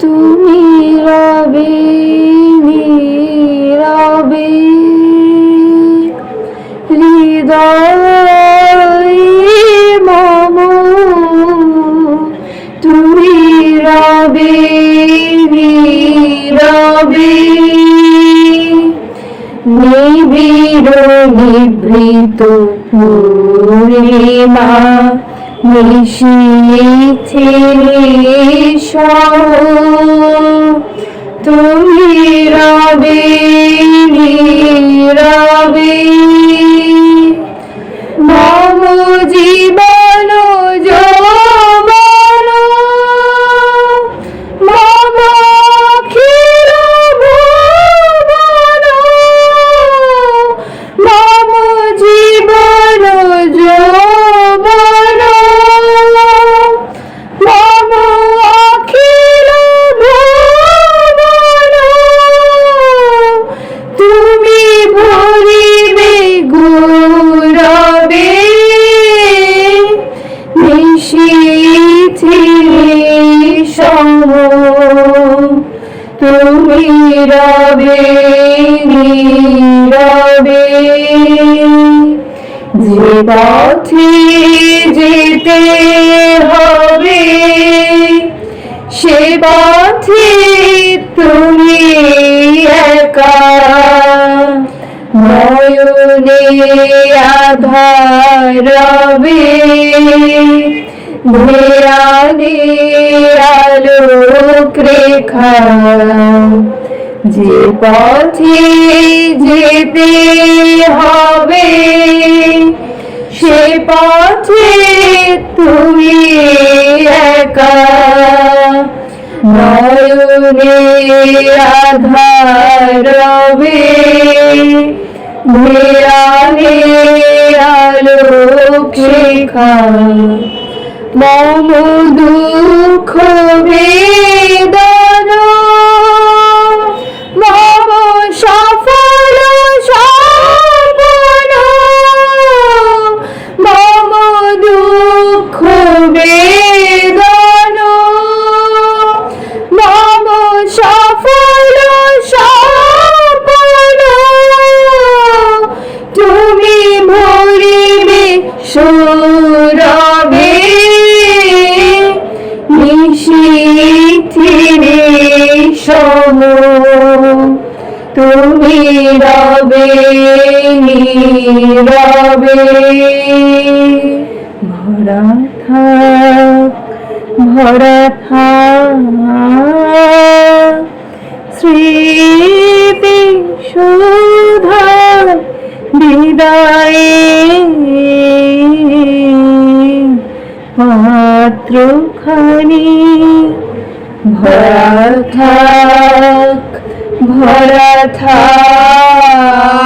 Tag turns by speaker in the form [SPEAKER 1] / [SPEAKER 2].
[SPEAKER 1] তুমি রবে নীরবে হৃদয় মম। তুমি রবে নীরবে নিবিড় নিভৃত পূর্ণিমা নিশীথে তুমি রবে ভরিবে নিশীথে সম তুমি রবে নীরবে যে পথে যেতে হবে সে পথে তুমি একা। নয়নে আধার রবে ধ্যানে আলোক রেখা। যে পথে যেতে হবে, সে পথে তুমি একা। নয়নে আধার রবে ধ্যানে আলোক শেখা মম দুঃখ বেদন নিশীথিরে সম তুমি রবে নীরবে। ভরা থাক ভরা থাক। স্মৃতি বিদায়ে পাত্রখানি ভরা থাক ভরা থাক।